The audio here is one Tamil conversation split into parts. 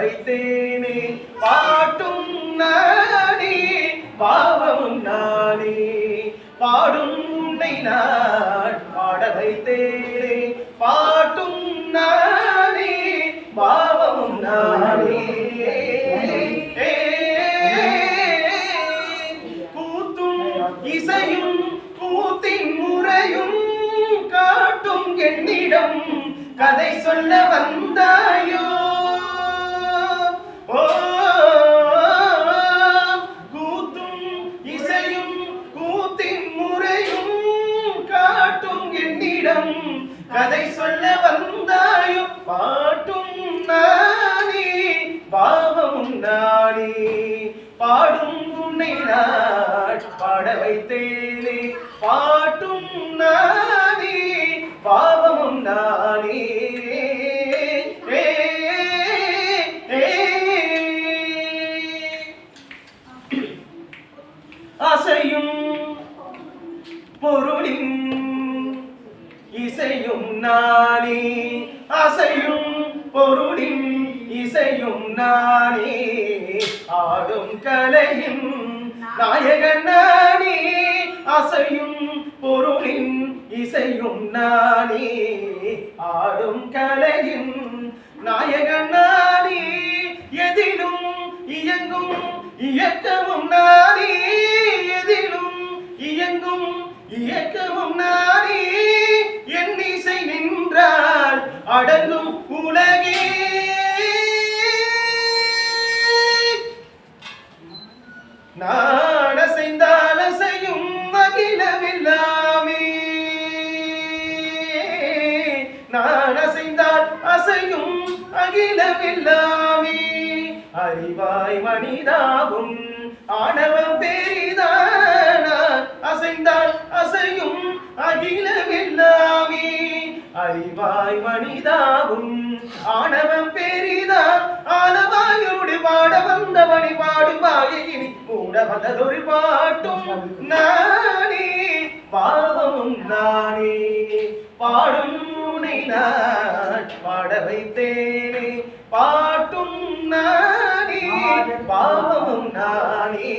வைத்தேனே பாட்டும் நானே பாவமும் நானே. பாடும் உன்னை நான் பாட வைத்தேனே பாட்டும் நானே பாவமும் நானே. கூத்தும் இசையும் கூத்தின் முறையும் காட்டும் என்னிடம் கதை சொல்ல வந்தாயோ? கூத்தும் இசையும் கூத்தின் முறையும் காட்டும் என்னிடம். கதை சொல்ல வந்தாயோ? பாட்டும் நானே பாவமும் நானே. பாடும் உன்னை நான் பாட வைத்தேனே. பாட்டும் நானே பா நானே அசையும் பொருளின் இசையும் நானே. அசையும் பொருளின் இசையும் நானே. ஆடும் கலையும் நாயகன் நானே. அசையும் பொருளின் இசையும் நானே ஆடும் கலையின் நாயகன் நானே. எதிலும் இயங்கும் இயக்கமும் நானே. எதிலும் இயங்கும் இயக்கமும் நானே. என் இசை நின்றால் அடங்கும் உலகே. நான் ஆசையும் அசையும் அகிலமில்லாமே. அறிவாய் மனிதாவும் ஆணவம் பெரிதானா அசைந்தால் அசையும் அகிலமில்லாமே. அறிவாய் மனிதாவும் ஆணவம் பெரிதா ஆனவாயோடு பாட வந்தவனை பாடுவாயே. இனி கூட வந்ததொரு பாட்டும் நானே. பாவமும் நானே. பாடும் உனை நான் பாட வைத்தேனே பாட்டும் நானே பாவமும் நானே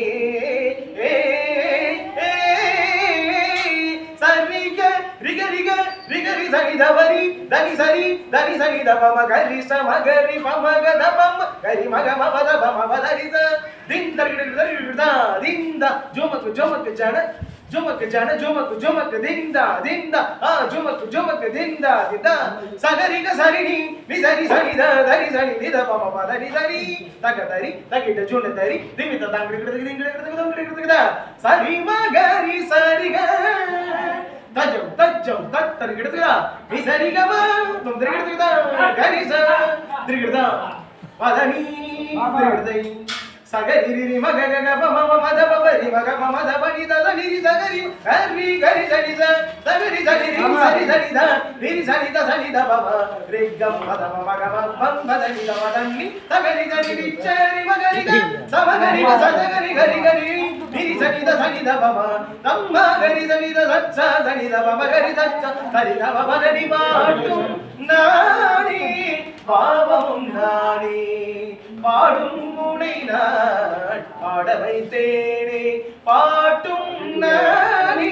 தவரி தனி சரி தனி சரி தபம கரி ச மகரி பமக தபம கரி மக மப தபம பதரி ச தின் தரி தரி தா திந்த திந்தா ஜுமக்கு ஜுமக்கு திந்தா झुमक जान झुमक झुमक दिंदा दिंदा हा झुमक झुमक दिंदा दिदा सागरी ग सारिणी निझारी सारी ध धरी सारी निध पामा पा धरी धरी तग धरी तगिट झुंड धरी दिमित तांगडी कडे कडे कडे कडे कडे कडे कडे सारी मागारी सारी ग तजव तजव तत्तर कडे कडे ही सारी ग मा तुम कडे कडे कडे घरी सा त्रिकडे पा धरी त्रिकडे సగరి మగ గగ మమ మద బరి మగ మమ ద బని ద నిరి సగరి హరి గరి సని స సగరి సని రి సని సని ద నిరి సని ద సని ద బమ రి గమ మద మమ గ మమ మద ని ద మదన్ని సగరి సని రి చరి మగరి గ సమగరి ద సగరి గరి గరి నిరి సని ద సని ద బమ తమ్మ గరి సని ద సచ్చ సని ద బమ గరి సచ్చ సని ద బమ ని పాటు நானே பாவம் நானே பாடும் முனை நான் பாட வைத்தேனே. பாட்டும் நானே